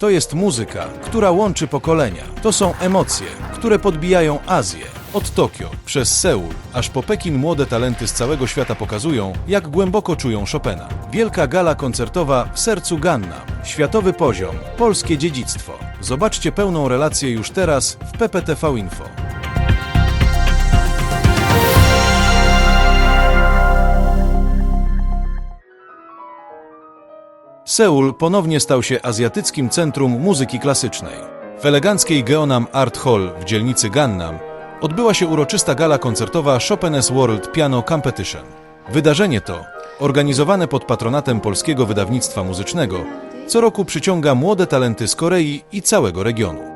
To jest muzyka, która łączy pokolenia. To są emocje, które podbijają Azję. Od Tokio, przez Seul, aż po Pekin młode talenty z całego świata pokazują, jak głęboko czują Chopina. Wielka gala koncertowa w sercu Gangnam. Światowy poziom, polskie dziedzictwo. Zobaczcie pełną relację już teraz w PPTV Info. Seul ponownie stał się azjatyckim centrum muzyki klasycznej. W eleganckiej Geonam Art Hall w dzielnicy Gangnam odbyła się uroczysta gala koncertowa Chopin's World Piano Competition. Wydarzenie to, organizowane pod patronatem polskiego wydawnictwa muzycznego, co roku przyciąga młode talenty z Korei i całego regionu.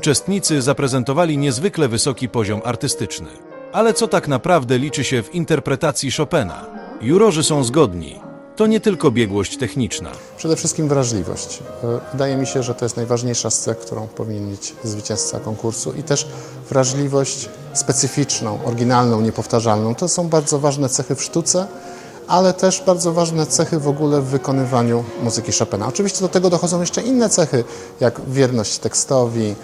Uczestnicy zaprezentowali niezwykle wysoki poziom artystyczny. Ale co tak naprawdę liczy się w interpretacji Chopina? Jurorzy są zgodni. To nie tylko biegłość techniczna. Przede wszystkim wrażliwość. Wydaje mi się, że to jest najważniejsza z cech, którą powinien mieć zwycięzca konkursu i też wrażliwość specyficzną, oryginalną, niepowtarzalną. To są bardzo ważne cechy w sztuce, ale też bardzo ważne cechy w ogóle w wykonywaniu muzyki Chopina. Oczywiście do tego dochodzą jeszcze inne cechy, jak wierność tekstowi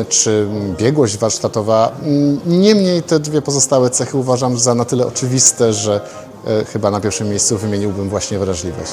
y, czy biegłość warsztatowa. Mm, Niemniej te dwie pozostałe cechy uważam za na tyle oczywiste, że y, chyba na pierwszym miejscu wymieniłbym właśnie wrażliwość.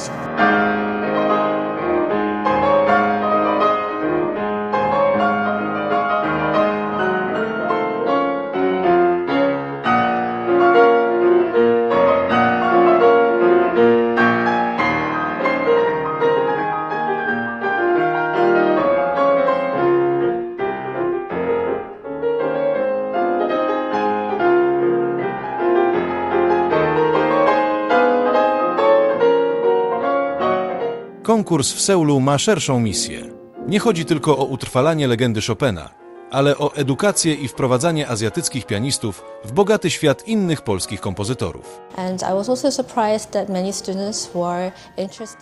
Konkurs w Seulu ma szerszą misję. Nie chodzi tylko o utrwalanie legendy Chopina, ale o edukację i wprowadzanie azjatyckich pianistów w bogaty świat innych polskich kompozytorów.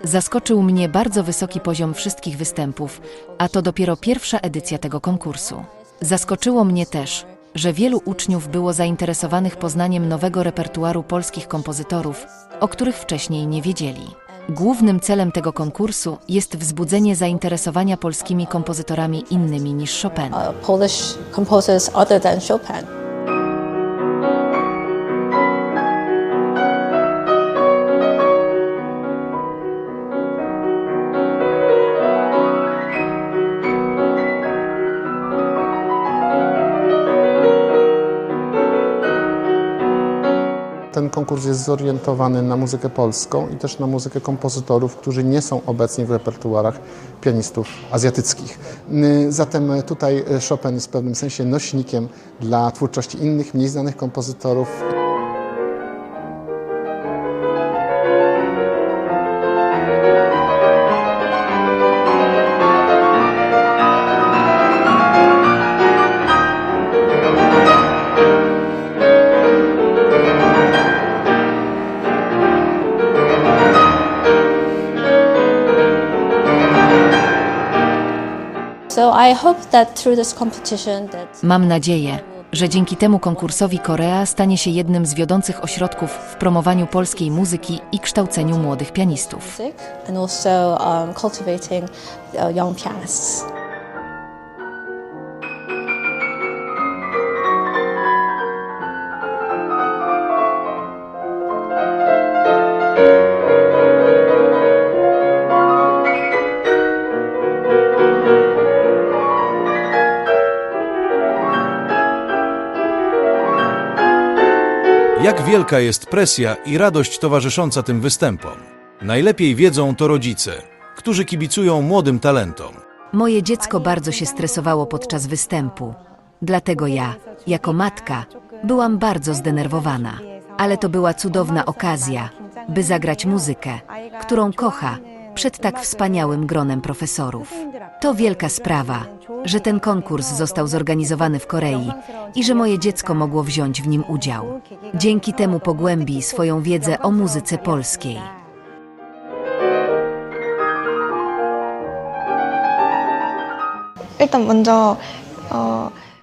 Zaskoczył mnie bardzo wysoki poziom wszystkich występów, a to dopiero pierwsza edycja tego konkursu. Zaskoczyło mnie też, że wielu uczniów było zainteresowanych poznaniem nowego repertuaru polskich kompozytorów, o których wcześniej nie wiedzieli. Głównym celem tego konkursu jest wzbudzenie zainteresowania polskimi kompozytorami innymi niż Chopin. Uh, Polish composers other than Chopin. Konkurs jest zorientowany na muzykę polską i też na muzykę kompozytorów, którzy nie są obecni w repertuarach pianistów azjatyckich. Zatem tutaj Chopin jest w pewnym sensie nośnikiem dla twórczości innych, mniej znanych kompozytorów. Mam nadzieję, że dzięki temu konkursowi Korea stanie się jednym z wiodących ośrodków w promowaniu polskiej muzyki i kształceniu młodych pianistów. Jak wielka jest presja i radość towarzysząca tym występom? Najlepiej wiedzą to rodzice, którzy kibicują młodym talentom. Moje dziecko bardzo się stresowało podczas występu. Dlatego ja, jako matka, byłam bardzo zdenerwowana. Ale to była cudowna okazja, by zagrać muzykę, którą kocha, przed tak wspaniałym gronem profesorów. To wielka sprawa, że ten konkurs został zorganizowany w Korei i że moje dziecko mogło wziąć w nim udział. Dzięki temu pogłębi swoją wiedzę o muzyce polskiej. 일단 먼저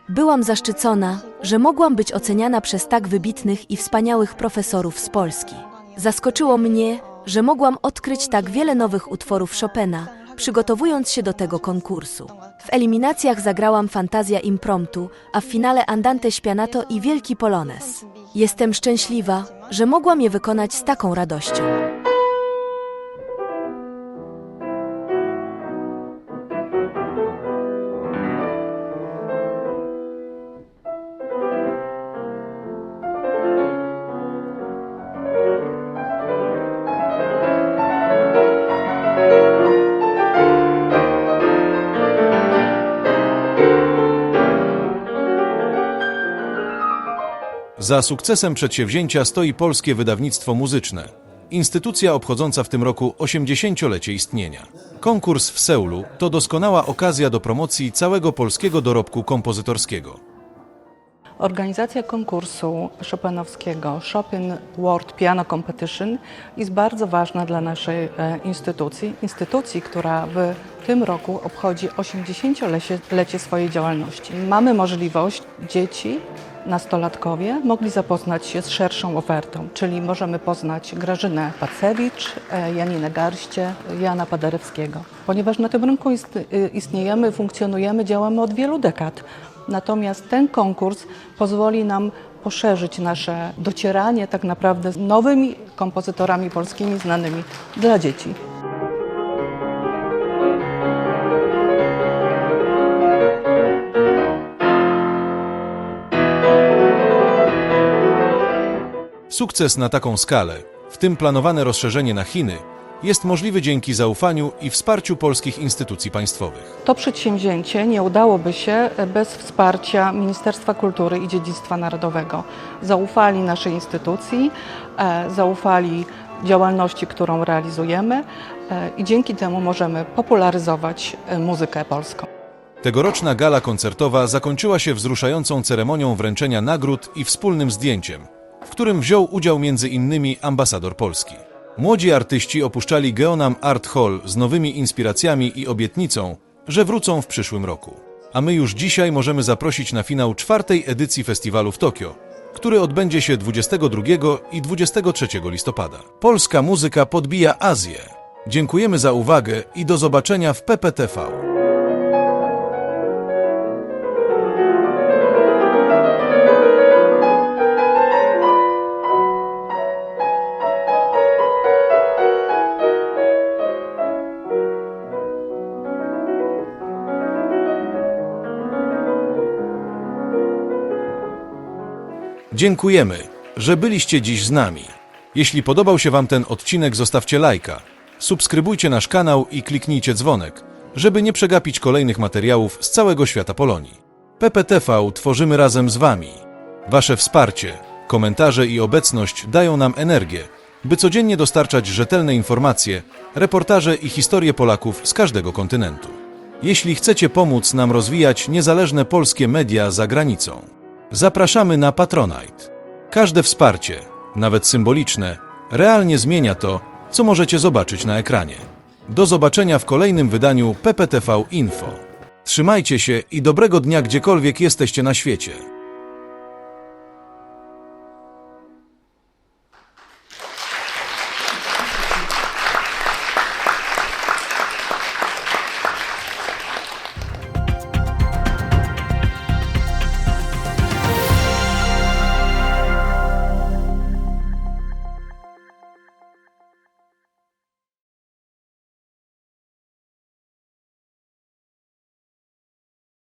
Byłam zaszczycona, że mogłam być oceniana przez tak wybitnych i wspaniałych profesorów z Polski. Zaskoczyło mnie, że mogłam odkryć tak wiele nowych utworów Chopina, przygotowując się do tego konkursu. W eliminacjach zagrałam Fantazja Impromptu, a w finale Andante Spianato i Wielki Polones. Jestem szczęśliwa, że mogłam je wykonać z taką radością. Za sukcesem przedsięwzięcia stoi Polskie Wydawnictwo Muzyczne, instytucja obchodząca w tym roku 80-lecie istnienia. Konkurs w Seulu to doskonała okazja do promocji całego polskiego dorobku kompozytorskiego. Organizacja konkursu Chopinowskiego Chopin World Piano Competition jest bardzo ważna dla naszej e, instytucji, instytucji, która w tym roku obchodzi 80-lecie swojej działalności. Mamy możliwość dzieci, nastolatkowie mogli zapoznać się z szerszą ofertą, czyli możemy poznać Grażynę Pacewicz, e, Janinę Garście, Jana Paderewskiego. Ponieważ na tym rynku y, istniejemy, funkcjonujemy, działamy od wielu dekad. Natomiast ten konkurs pozwoli nam poszerzyć nasze docieranie tak naprawdę z nowymi kompozytorami polskimi znanymi dla dzieci. Sukces na taką skalę, w tym planowane rozszerzenie na Chiny, jest możliwy dzięki zaufaniu i wsparciu polskich instytucji państwowych. To przedsięwzięcie nie udałoby się bez wsparcia Ministerstwa Kultury i Dziedzictwa Narodowego. Zaufali naszej instytucji, e, zaufali działalności, którą realizujemy e, i dzięki temu możemy popularyzować e, muzykę polską. Tegoroczna gala koncertowa zakończyła się wzruszającą ceremonią wręczenia nagród i wspólnym zdjęciem, w którym wziął udział innymi ambasador Polski. Młodzi artyści opuszczali Geonam Art Hall z nowymi inspiracjami i obietnicą, że wrócą w przyszłym roku. A my już dzisiaj możemy zaprosić na finał czwartej edycji festiwalu w Tokio, który odbędzie się 22 i 23 listopada. Polska muzyka podbija Azję. Dziękujemy za uwagę i do zobaczenia w PPTV. Dziękujemy, że byliście dziś z nami. Jeśli podobał się Wam ten odcinek, zostawcie lajka, subskrybujcie nasz kanał i kliknijcie dzwonek, żeby nie przegapić kolejnych materiałów z całego świata Polonii. PPTV tworzymy razem z Wami. Wasze wsparcie, komentarze i obecność dają nam energię, by codziennie dostarczać rzetelne informacje, reportaże i historie Polaków z każdego kontynentu. Jeśli chcecie pomóc nam rozwijać niezależne polskie media za granicą, zapraszamy na Patronite. Każde wsparcie, nawet symboliczne, realnie zmienia to, co możecie zobaczyć na ekranie. Do zobaczenia w kolejnym wydaniu PPTV Info. Trzymajcie się i dobrego dnia gdziekolwiek jesteście na świecie.